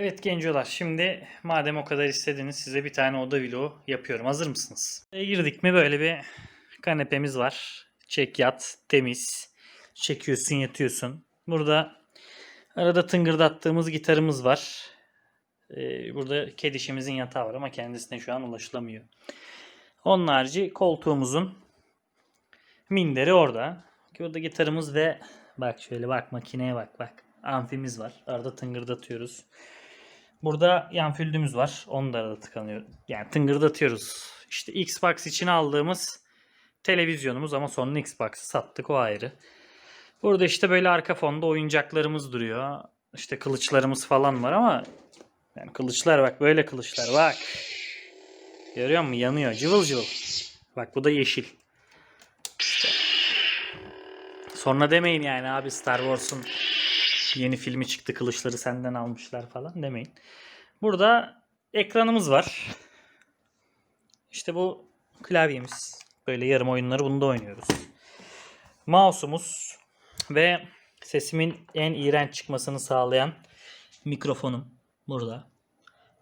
Evet gencolar şimdi madem o kadar istediniz size bir tane oda vlogu yapıyorum. Hazır mısınız? E, girdik mi böyle bir kanepemiz var. Çek yat temiz. Çekiyorsun yatıyorsun. Burada arada tıngırdattığımız gitarımız var. E, burada kedişimizin yatağı var ama kendisine şu an ulaşılamıyor. Onun harici koltuğumuzun minderi orada. Burada gitarımız ve bak şöyle bak makineye bak bak. Amfimiz var. Arada tıngırdatıyoruz. Burada yan füldümüz var. Onu da arada tıkanıyor. Yani tıngırdatıyoruz. İşte Xbox için aldığımız televizyonumuz ama sonra Xbox'ı sattık o ayrı. Burada işte böyle arka fonda oyuncaklarımız duruyor. İşte kılıçlarımız falan var ama yani kılıçlar bak böyle kılıçlar bak. Görüyor musun? Yanıyor. Cıvıl cıvıl. Bak bu da yeşil. İşte. Sonra demeyin yani abi Star Wars'un yeni filmi çıktı kılıçları senden almışlar falan demeyin. Burada ekranımız var. İşte bu klavyemiz. Böyle yarım oyunları bunda oynuyoruz. Mouse'umuz ve sesimin en iğrenç çıkmasını sağlayan mikrofonum burada.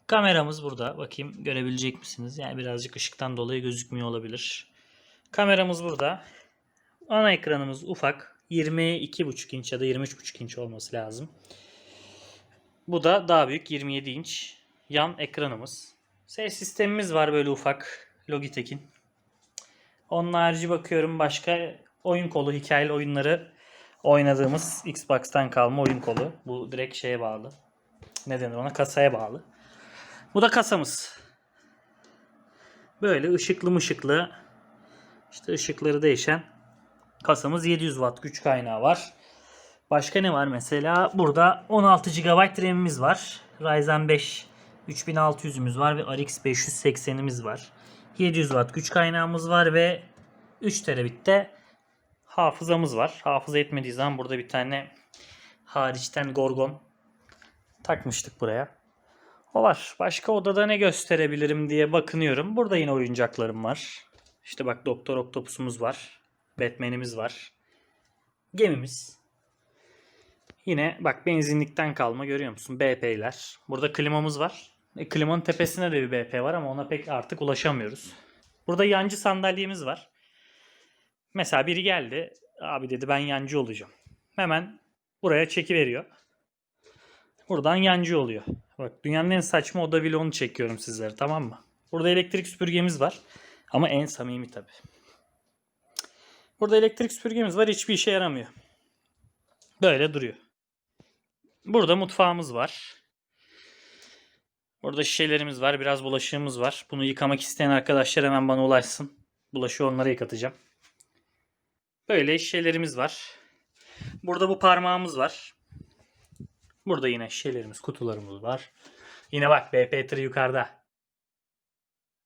Kameramız burada. Bakayım görebilecek misiniz? Yani birazcık ışıktan dolayı gözükmüyor olabilir. Kameramız burada. Ana ekranımız ufak. 22,5 inç ya da 23,5 inç olması lazım. Bu da daha büyük 27 inç yan ekranımız. Ses sistemimiz var böyle ufak Logitech'in. Onun harici bakıyorum başka oyun kolu, hikayeli oyunları oynadığımız Xbox'tan kalma oyun kolu. Bu direkt şeye bağlı. Ne denir ona? Kasaya bağlı. Bu da kasamız. Böyle ışıklı mışıklı işte ışıkları değişen kasamız 700 watt güç kaynağı var. Başka ne var mesela? Burada 16 GB RAM'imiz var. Ryzen 5 3600'ümüz var ve RX 580'imiz var. 700 watt güç kaynağımız var ve 3 terabit'te hafızamız var. Hafıza etmediği zaman burada bir tane hariçten Gorgon takmıştık buraya. O var. Başka odada ne gösterebilirim diye bakınıyorum. Burada yine oyuncaklarım var. İşte bak Doktor Octopus'umuz var. Batman'imiz var. Gemimiz. Yine bak benzinlikten kalma görüyor musun? BP'ler. Burada klimamız var. E, klimanın tepesine de bir BP var ama ona pek artık ulaşamıyoruz. Burada yancı sandalyemiz var. Mesela biri geldi. Abi dedi ben yancı olacağım. Hemen buraya çekiveriyor. Buradan yancı oluyor. Bak dünyanın en saçma oda vlogunu çekiyorum sizlere tamam mı? Burada elektrik süpürgemiz var. Ama en samimi tabi. Burada elektrik süpürgemiz var. Hiçbir işe yaramıyor. Böyle duruyor. Burada mutfağımız var. Burada şişelerimiz var. Biraz bulaşığımız var. Bunu yıkamak isteyen arkadaşlar hemen bana ulaşsın. Bulaşığı onlara yıkatacağım. Böyle şişelerimiz var. Burada bu parmağımız var. Burada yine şişelerimiz, kutularımız var. Yine bak BP3 yukarıda.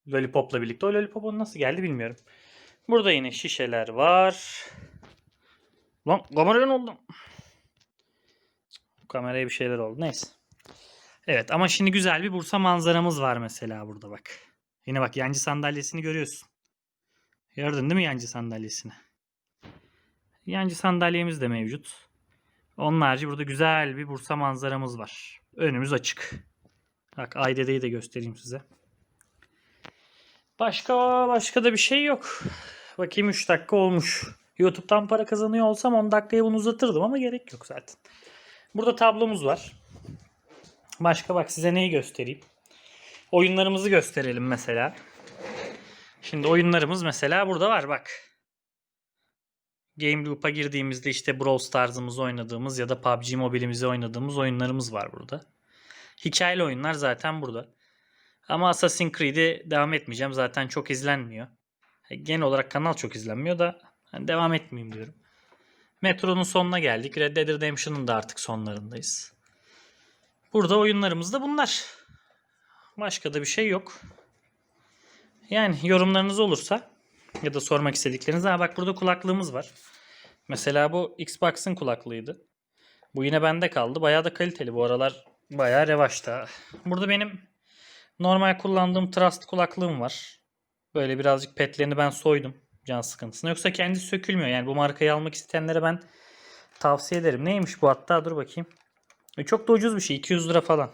Lollipop'la birlikte. O Lollipop nasıl geldi bilmiyorum. Burada yine şişeler var. Lan kameraya ne oldu? Kameraya bir şeyler oldu. Neyse. Evet ama şimdi güzel bir Bursa manzaramız var mesela burada bak. Yine bak yancı sandalyesini görüyorsun. Gördün değil mi yancı sandalyesini? Yancı sandalyemiz de mevcut. Onun harici burada güzel bir Bursa manzaramız var. Önümüz açık. Bak Aydede'yi de göstereyim size. Başka başka da bir şey yok. Bakayım 3 dakika olmuş. YouTube'dan para kazanıyor olsam 10 dakikaya bunu uzatırdım ama gerek yok zaten. Burada tablomuz var. Başka bak size neyi göstereyim. Oyunlarımızı gösterelim mesela. Şimdi oyunlarımız mesela burada var bak. Game Loop'a girdiğimizde işte Brawl Stars'ımızı oynadığımız ya da PUBG Mobile'imizi oynadığımız oyunlarımız var burada. Hikayeli oyunlar zaten burada. Ama Assassin's Creed'e devam etmeyeceğim. Zaten çok izlenmiyor. E, Genel olarak kanal çok izlenmiyor da hani devam etmeyeyim diyorum. Metro'nun sonuna geldik. Red Dead Redemption'ın da artık sonlarındayız. Burada oyunlarımız da bunlar. Başka da bir şey yok. Yani yorumlarınız olursa ya da sormak istedikleriniz. Ha bak burada kulaklığımız var. Mesela bu Xbox'ın kulaklığıydı. Bu yine bende kaldı. Bayağı da kaliteli. Bu aralar bayağı revaçta. Burada benim normal kullandığım Trust kulaklığım var. Böyle birazcık petlerini ben soydum can sıkıntısına. Yoksa kendisi sökülmüyor. Yani bu markayı almak isteyenlere ben tavsiye ederim. Neymiş bu hatta dur bakayım. E, Çok da ucuz bir şey. 200 lira falan.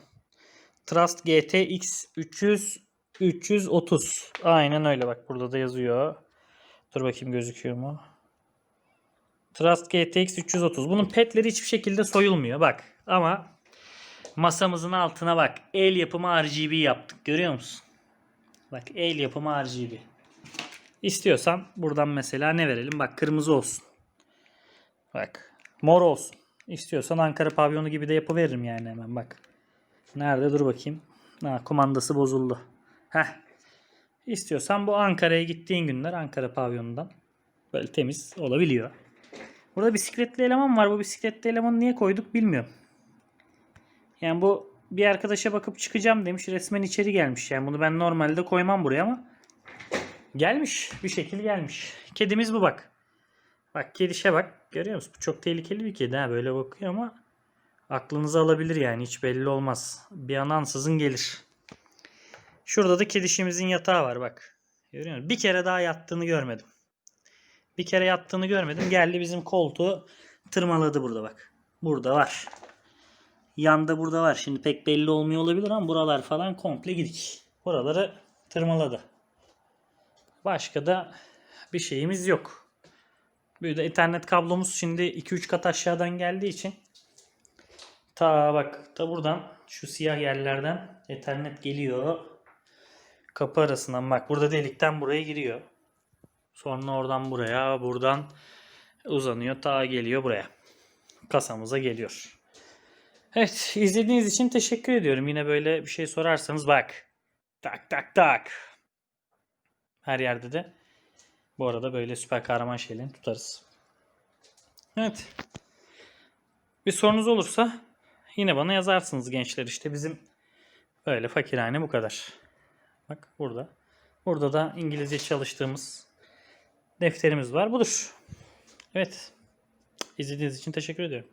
Trust GTX 300 330. Aynen öyle bak burada da yazıyor. Dur bakayım gözüküyor mu? Trust GTX 330. Bunun petleri hiçbir şekilde soyulmuyor bak. Ama masamızın altına bak. El yapımı RGB yaptık. Görüyor musun? Bak el yapımı RGB. İstiyorsan buradan mesela ne verelim? Bak kırmızı olsun. Bak mor olsun. İstiyorsan Ankara pavyonu gibi de yapıveririm yani hemen bak. Nerede dur bakayım. Ha, kumandası bozuldu. Heh. İstiyorsan bu Ankara'ya gittiğin günler Ankara pavyonundan böyle temiz olabiliyor. Burada bisikletli eleman var. Bu bisikletli elemanı niye koyduk bilmiyorum. Yani bu bir arkadaşa bakıp çıkacağım demiş. Resmen içeri gelmiş. Yani bunu ben normalde koymam buraya ama gelmiş. Bir şekil gelmiş. Kedimiz bu bak. Bak kedişe bak. Görüyor musun? Bu çok tehlikeli bir kedi ha. Böyle bakıyor ama aklınızı alabilir yani. Hiç belli olmaz. Bir an ansızın gelir. Şurada da kedişimizin yatağı var bak. Görüyor musun? Bir kere daha yattığını görmedim. Bir kere yattığını görmedim. Geldi bizim koltuğu tırmaladı burada bak. Burada var. Yanda burada var. Şimdi pek belli olmuyor olabilir ama buralar falan komple gidik. Buraları tırmaladı. Başka da bir şeyimiz yok. Bir de ethernet kablomuz şimdi 2-3 kat aşağıdan geldiği için ta bak ta buradan şu siyah yerlerden ethernet geliyor. Kapı arasından bak burada delikten buraya giriyor. Sonra oradan buraya, buradan uzanıyor ta geliyor buraya. Kasamıza geliyor. Evet, izlediğiniz için teşekkür ediyorum. Yine böyle bir şey sorarsanız bak. Tak tak tak. Her yerde de bu arada böyle süper kahraman şeylerini tutarız. Evet. Bir sorunuz olursa yine bana yazarsınız gençler işte bizim böyle fakirhane bu kadar. Bak burada. Burada da İngilizce çalıştığımız defterimiz var. Budur. Evet. İzlediğiniz için teşekkür ediyorum.